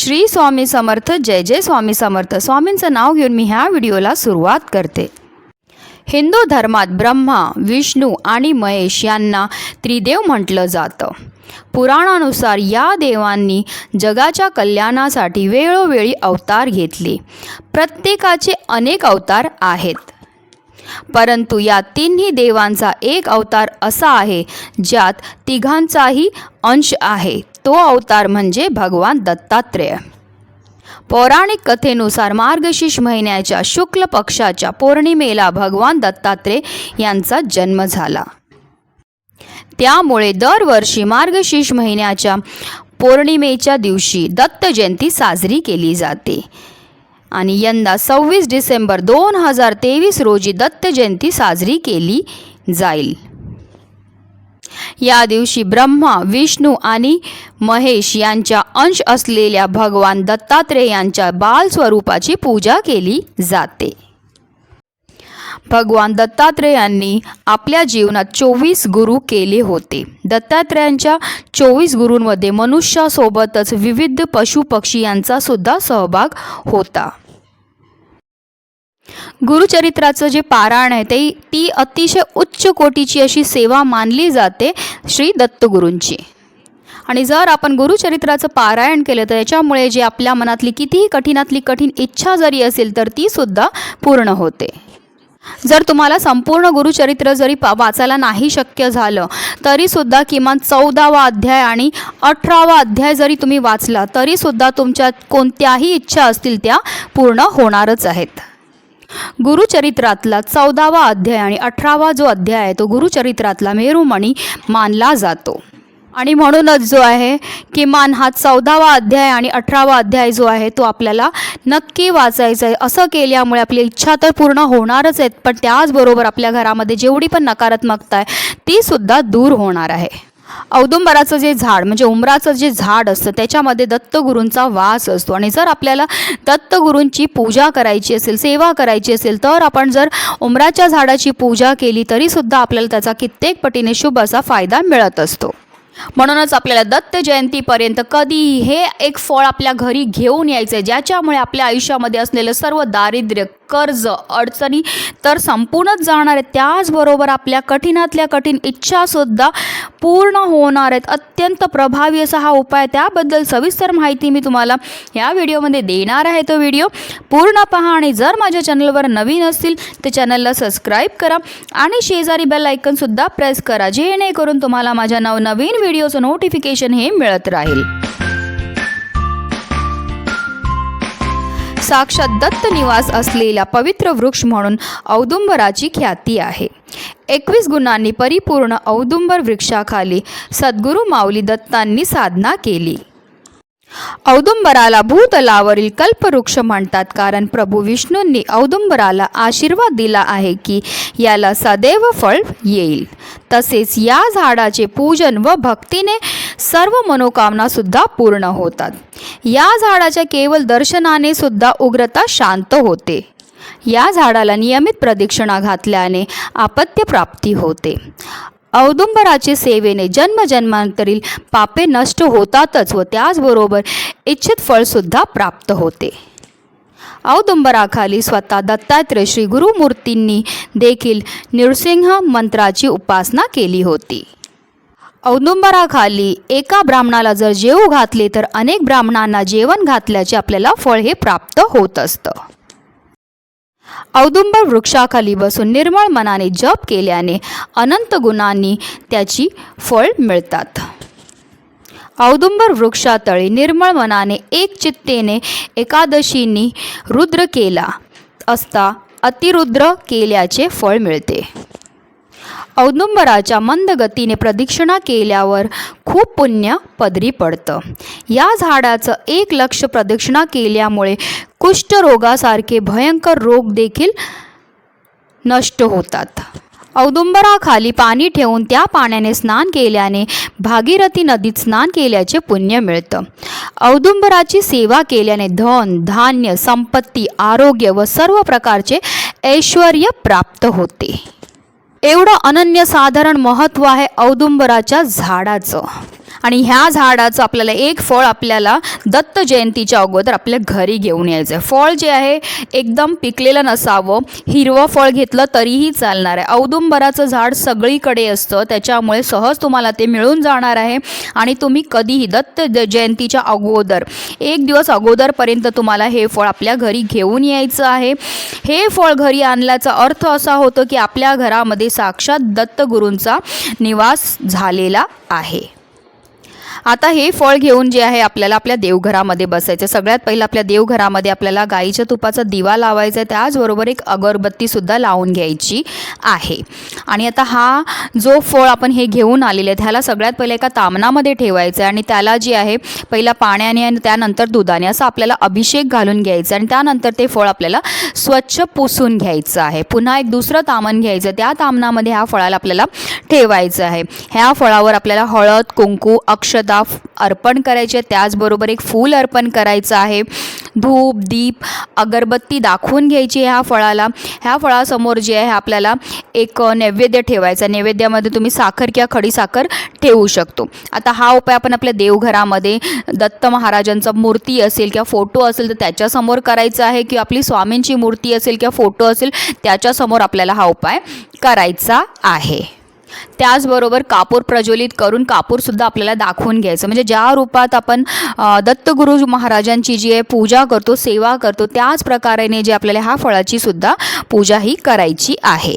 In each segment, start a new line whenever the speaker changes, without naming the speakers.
श्री स्वामी समर्थ जय जय स्वामी समर्थ. स्वामींचं नाव घेऊन मी ह्या व्हिडिओला सुरुवात करते. हिंदू धर्मात ब्रह्मा विष्णू आणि महेश यांना त्रिदेव म्हटलं जातं. पुराणानुसार या देवांनी जगाच्या कल्याणासाठी वेळोवेळी अवतार घेतले. प्रत्येकाचे अनेक अवतार आहेत. परंतु या तिन्ही देवांचा एक अवतार असा आहे ज्यात तिघांचाही अंश आहे. तो अवतार म्हणजे भगवान दत्तात्रेय. पौराणिक कथेनुसार मार्गशीर्ष महिन्याच्या शुक्ल पक्षाच्या पौर्णिमेला भगवान दत्तात्रेय यांचा जन्म झाला. त्यामुळे दरवर्षी मार्गशीर्ष महिन्याच्या पौर्णिमेच्या दिवशी दत्त जयंती साजरी केली जाते. आणि यंदा सव्वीस डिसेंबर दोन हजार तेवीस रोजी दत्त जयंती साजरी केली जाईल. या दिवशी ब्रह्मा विष्णू आणि महेश यांच्या अंश असलेल्या भगवान दत्तात्रेय यांच्या बाल स्वरूपाची पूजा केली जाते. भगवान दत्तात्रेयांनी आपल्या जीवनात चोवीस गुरु केले होते. दत्तात्रेयांच्या चोवीस गुरूंमध्ये मनुष्यासोबतच विविध पशुपक्षी यांचा सुद्धा सहभाग होता. गुरुचरित्राचं जे पारायण आहे ते ती अतिशय उच्च कोटीची अशी सेवा मानली जाते श्री दत्तगुरूंची. आणि जर आपण गुरुचरित्राचं पारायण केलं तर याच्यामुळे जे आपल्या मनातली कितीही कठीणातली कठीण इच्छा जरी असेल तर ती सुद्धा पूर्ण होते. जर तुम्हाला संपूर्ण गुरुचरित्र जरी पा वाचायला नाही शक्य झालं तरीसुद्धा किमान चौदावा अध्याय आणि अठरावा अध्याय जरी तुम्ही वाचला तरीसुद्धा तुमच्या कोणत्याही इच्छा असतील त्या पूर्ण होणारच आहेत. गुरुचरित्रातला चौदावा अध्याय आणि अठरावा जो अध्याय आहे तो गुरुचरित्रातला मेरुमणी मानला जातो. आणि म्हणूनच जो आहे किमान हा चौदावा अध्याय आणि अठरावा अध्याय जो आहे तो आपल्याला नक्की वाचायचा आहे. असं केल्यामुळे आपली इच्छा तर पूर्ण होणारच आहेत पण त्याचबरोबर आपल्या घरामध्ये जेवढी पण नकारात्मकता आहे तीसुद्धा दूर होणार आहे. औदुंबराचं जे झाड म्हणजे उमराचं जे झाड असतं त्याच्यामध्ये दत्तगुरूंचा वास असतो. आणि जर आपल्याला दत्तगुरूंची पूजा करायची असेल सेवा करायची असेल तर आपण जर उमराच्या झाडाची पूजा केली तरीसुद्धा आपल्याला त्याचा कित्येक पटीने शुभ असा फायदा मिळत असतो. म्हणूनच आपल्याला दत्त जयंतीपर्यंत कधी हे एक फळ आपल्या घरी घेऊन यायचं आहे ज्याच्यामुळे आपल्या आयुष्यामध्ये असलेलं सर्व दारिद्र्य कर्ज अडचणी तर संपूर्णच जाणार आहेत. त्याचबरोबर आपल्या कठीणातल्या कठीण इच्छासुद्धा पूर्ण होणार आहेत. अत्यंत प्रभावी असा हा उपाय त्याबद्दल सविस्तर माहिती मी तुम्हाला या व्हिडिओमध्ये देणार आहे. तो व्हिडिओ पूर्ण पहा आणि जर माझ्या चॅनलवर नवीन असतील तर चॅनलला सबस्क्राईब करा आणि शेजारी बेल आयकनसुद्धा प्रेस करा जेणेकरून तुम्हाला माझ्या नवनवीन व्हिडिओचं नोटिफिकेशन हे मिळत राहील. साक्षात दत्त निवास असलेला पवित्र वृक्ष म्हणून औदुंबराची ख्याती आहे. एकवीस गुणांनी परिपूर्ण औदुंबर वृक्षाखाली सद्गुरू माऊली दत्तांनी साधना केली. औदुंबराला भूतलावरील कल्पवृक्ष म्हणतात. कारण प्रभू विष्णूंनी औदुंबराला आशीर्वाद दिला आहे की याला सदैव फळ येईल. तसेच या झाडाचे पूजन व भक्तीने सर्व मनोकामना सुद्धा पूर्ण होतात. या झाडाच्या केवळ दर्शनाने सुद्धा उग्रता शांत होते. या झाडाला नियमित प्रदक्षिणा घातल्याने आपत्य प्राप्ती होते. औदुंबराचे सेवेने जन्मजन्मांतरील पापे नष्ट होतातच व त्याचबरोबर इच्छित फळसुद्धा प्राप्त होते. औदुंबराखाली स्वतः दत्तात्रय श्री गुरुमूर्तींनी देखील नृसिंह मंत्राची उपासना केली होती. औदुंबराखाली एका ब्राह्मणाला जर जेवू घातले तर अनेक ब्राह्मणांना जेवण घातल्याचे आपल्याला फळ हे प्राप्त होत असतं. औदुंबर वृक्षाखाली बसून निर्मळ मनाने जप केल्याने अनंत गुणांनी त्याची फळ मिळतात. औदुंबर वृक्षातळी निर्मळ मनाने एक चित्तेने एकादशीनी रुद्र केला असता अतिरुद्र केल्याचे फळ मिळते. औदुंबराच्या मंद गतीने प्रदक्षिणा केल्यावर खूप पुण्य पदरी पडतं. या झाडाचं एक लक्ष प्रदक्षिणा केल्यामुळे कुष्ठरोगासारखे भयंकर रोग देखील नष्ट होतात. औदुंबराखाली पाणी ठेवून त्या पाण्याने स्नान केल्याने भागीरथी नदीत स्नान केल्याचे पुण्य मिळतं. औदुंबराची सेवा केल्याने धन धान्य संपत्ती आरोग्य व सर्व प्रकारचे ऐश्वर प्राप्त होते. एवढं अनन्यसाधारण महत्त्व आहे औदुंबराच्या झाडाचं. आणि ह्या झाडाचं आपल्याला एक फळ आपल्याला दत्त जयंतीच्या अगोदर आपल्या घरी घेऊन यायचं आहे फळ जे आहे एकदम पिकलेलं नसावं. हिरवं फळ घेतलं तरीही चालणार आहे. औदुंबराचं झाड सगळीकडे असतं. त्याच्यामुळे सहज तुम्हाला ते मिळून जाणार आहे. आणि तुम्ही कधीही दत्त ज- जयंतीच्या अगोदर एक दिवस अगोदरपर्यंत तुम्हाला हे फळ आपल्या घरी घेऊन यायचं आहे. हे फळ घरी आणल्याचा अर्थ असा होतो की आपल्या घरामध्ये साक्षात दत्तगुरूंचा निवास झालेला आहे. आता हे फळ घेऊन जे आहे आपल्याला आपल्या देवघरामध्ये बसायचं. सगळ्यात पहिलं आपल्या देवघरामध्ये आपल्याला गाईच्या तुपाचा दिवा लावायचा आहे. त्याचबरोबर एक अगरबत्तीसुद्धा लावून घ्यायची आहे. आणि आता हा जो फळ आपण हे घेऊन आलेले आहेत ह्याला सगळ्यात पहिलं एका तामणामध्ये ठेवायचं आहे. आणि त्याला जे आहे पहिला पाण्याने आणि त्यानंतर दुधाने असं आपल्याला अभिषेक घालून घ्यायचा आणि त्यानंतर ते फळ आपल्याला स्वच्छ पुसून घ्यायचं आहे. पुन्हा एक दुसरं तामण घ्यायचं त्या तामणामध्ये ह्या फळाला आपल्याला ठेवायचं आहे. ह्या फळावर आपल्याला हळद कुंकू अक्षर अक्षदा अर्पण करायचे त्याचबरोबर एक फूल अर्पण करायचं आहे. धूप दीप अगरबत्ती दाखवून घ्यायची ह्या फळाला. ह्या फळासमोर जे आहे आपल्याला एक नैवेद्य ठेवायचा नैवेद्यामध्ये तुम्ही साखर किंवा खडीसाखर ठेवू शकतो. आता हा उपाय आपण आपल्या देवघरामध्ये दत्त महाराजांचा मूर्ती असेल किंवा फोटो असेल तर त्याच्यासमोर करायचा आहे किंवा आपली स्वामींची मूर्ती असेल किंवा फोटो असेल त्याच्यासमोर आपल्याला हा उपाय करायचा आहे. त्याचबरोबर कापूर प्रज्वलित करून कापूरसुद्धा आपल्याला दाखवून घ्यायचं. म्हणजे ज्या रूपात आपण दत्तगुरु महाराजांची जी आहे पूजा करतो सेवा करतो त्याच प्रकारेने जे आपल्याला ह्या फळाची सुद्धा पूजा ही करायची आहे.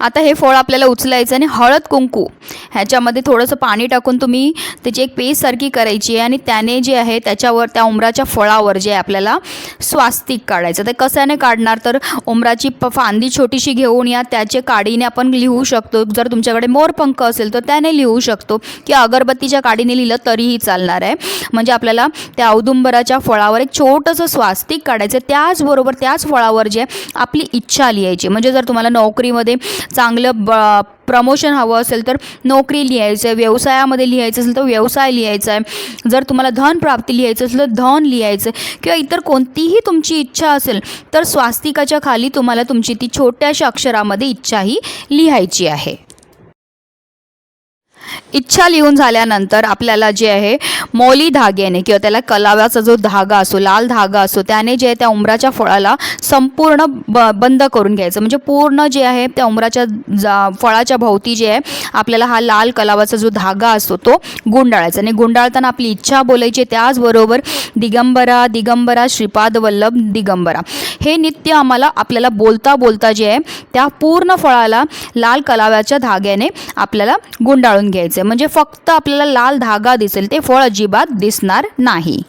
आता हे फळ आपल्याला उचलायचं आणि हळद कुंकू ह्याच्यामध्ये थोडंसं पाणी टाकून तुम्ही त्याची एक पेस्टसारखी करायची आहे आणि त्याने जे आहे त्याच्यावर त्या उमराच्या फळावर जे आपल्याला स्वास्तिक काढायचं. ते कशाने काढणार? तर उमराची प फांदी छोटीशी घेऊन या त्याचे काडीने आपण लिहू शकतो. जर तुमच्याकडे मोरपंख असेल तर त्याने लिहू शकतो की अगरबत्तीच्या काडीने लिहिलं तरीही चालणार आहे. म्हणजे आपल्याला त्या औदुंबराच्या फळावर एक छोटंसं स्वास्तिक काढायचं त्याचबरोबर त्याच फळावर जे आपली इच्छा लिहायची म्हणजे जर तुम्हाला नोकरीमध्ये चांगलं ब प्रमोशन हवं असेल तर नोकरी लिहायचं आहे व्यवसायामध्ये लिहायचं असेल तर व्यवसाय लिहायचा आहे. जर तुम्हाला धन प्राप्ती लिहायचं असेल तर धन लिहायचं आहे. किंवा इतर कोणतीही तुमची इच्छा असेल तर स्वास्तिकाच्या खाली तुम्हाला तुमची ती छोट्याशा अक्षरामध्ये इच्छाही लिहायची आहे. इच्छा लिहून झाल्यानंतर आपल्याला जे आहे मौली धाग्याने किंवा त्याला कलाव्याचा जो धागा असो लाल धागा असो त्याने जे आहे त्या उमराच्या फळाला संपूर्ण ब बंद करून घ्यायचं. म्हणजे पूर्ण जे आहे त्या उमराच्या जा फळाच्या भोवती जे आहे आपल्याला हा लाल कलावाचा जो धागा असतो तो गुंडाळायचा. आणि गुंडाळताना आपली इच्छा बोलायची त्याचबरोबर दिगंबरा दिगंबरा श्रीपाद वल्लभ दिगंबरा. हे नित्य आम्हाला आपल्याला बोलता बोलता जे आहे त्या पूर्ण फळाला लाल कलाव्याच्या धाग्याने आपल्याला गुंडाळून घ्यायचं म्हणजे फक्त आपल्याला लाल धागा दिसेल ते फळ अजिबात दिसणार नाही.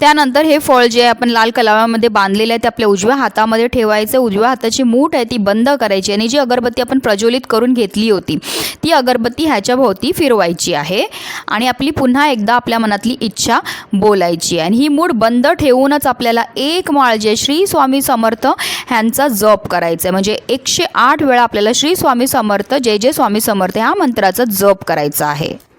त्यानंतर हे फळ जे आपण लाल कलावामध्ये बांधलेलं आहे ते आपल्या उजव्या हातामध्ये ठेवायचं. उजव्या हाताची मूठ आहे ती बंद करायची आणि जी अगरबत्ती आपण प्रज्वलित करून घेतली होती ती अगरबत्ती ह्याच्याभोवती फिरवायची आहे आणि आपली पुन्हा एकदा आपल्या मनातली इच्छा बोलायची आहे. आणि ही मूठ बंद ठेवूनच आपल्याला एक माळ जे श्री स्वामी समर्थ ह्यांचा जप करायचा आहे. म्हणजे एकशे आठ वेळा आपल्याला श्री स्वामी समर्थ जय जय स्वामी समर्थ ह्या मंत्राचा जप करायचा आहे.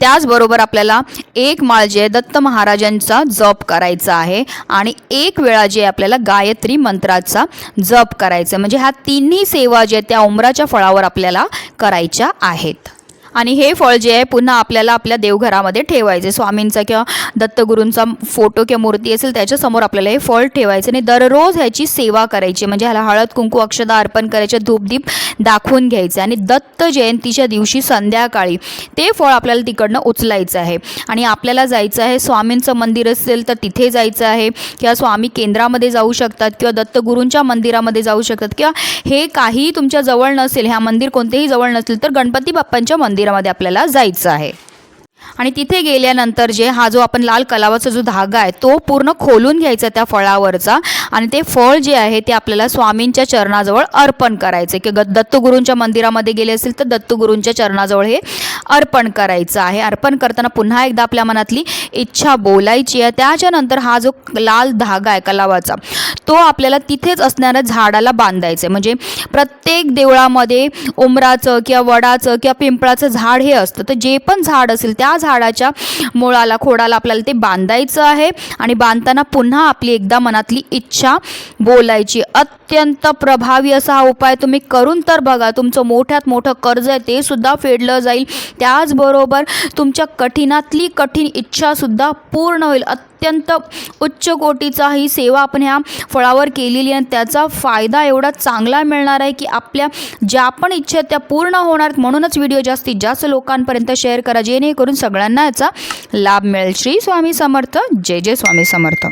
त्याचबरोबर आपल्याला एक माळ जे आहे दत्त महाराजांचा जप करायचा आहे आणि एक वेळा जे आपल्याला गायत्री मंत्राचा जप करायचा आहे. म्हणजे ह्या तिन्ही सेवा जे त्या उमराच्या फळावर आपल्याला करायच्या आहेत आणि हे फळ जे आहे पुन्हा आपल्याला आपल्या देवघरामध्ये ठेवायचे. स्वामींचा किंवा दत्तगुरूंचा फोटो किंवा मूर्ती असेल त्याच्यासमोर आपल्याला हे फळ ठेवायचं आणि दररोज ह्याची सेवा करायची. म्हणजे ह्याला हळद कुंकू अक्षदा अर्पण करायचे धूपदीप दाखवून घ्यायचे आणि दत्त जयंतीच्या दिवशी संध्याकाळी ते फळ आपल्याला तिकडनं उचलायचं आहे. आणि आपल्याला जायचं आहे स्वामींचं मंदिर असेल तर तिथे जायचं आहे किंवा स्वामी केंद्रामध्ये जाऊ शकतात किंवा दत्तगुरूंच्या मंदिरामध्ये जाऊ शकतात किंवा हे काही तुमच्या जवळ नसेल ह्या मंदिर कोणतेही जवळ नसेल तर गणपती बाप्पांच्या मंदिर मंदिरामध्ये आपल्याला जायचं आहे. आणि तिथे गेल्यानंतर जे हा जो आपण लाल कलावाचा जो धागा आहे तो पूर्ण खोलून घ्यायचा त्या फळावरचा आणि ते फळ जे आहे ते आपल्याला स्वामींच्या चरणाजवळ अर्पण करायचं. की ग दत्तगुरूंच्या मंदिरामध्ये गेले असेल तर दत्तगुरूंच्या चरणाजवळ हे अर्पण करायचं आहे. अर्पण करताना पुन्हा एकदा आपल्या मनातली इच्छा बोलायची आहे. त्याच्यानंतर हा जो लाल धागा आहे कलावाचा तो आपल्याला तिथेच असणाऱ्या झाडाला बांधायचं आहे. म्हणजे प्रत्येक देवळामध्ये उमराचं किंवा वडाचं किंवा पिंपळाचं झाड हे असतं. तर जे पण झाड असेल त्या त्या झाडाच्या मुळाला खोडाला आपल्याला ते बांधायचं आहे. आणि बांधताना पुन्हा आपली एकदा मनातली इच्छा बोलायची. अत्यंत प्रभावी असा हा उपाय तुम्ही करून तर बघा. तुमचं मोठ्यात मोठं कर्ज आहे ते सुद्धा फेडलं जाईल. त्याचबरोबर तुमच्या कठीणातली कठीण इच्छासुद्धा पूर्ण होईल. अत्यंत उच्च कोटीचा ही सेवा आपण ह्या फळावर केलेली आहे आणि त्याचा फायदा एवढा चांगला मिळणार आहे की आपल्या ज्या पण इच्छा त्या पूर्ण होणार. म्हणूनच व्हिडिओ जास्तीत जास्त लोकांपर्यंत शेअर करा जेणेकरून सगळ्यांना याचा लाभ मिळेल. श्री स्वामी समर्थ. जय जय स्वामी समर्थ.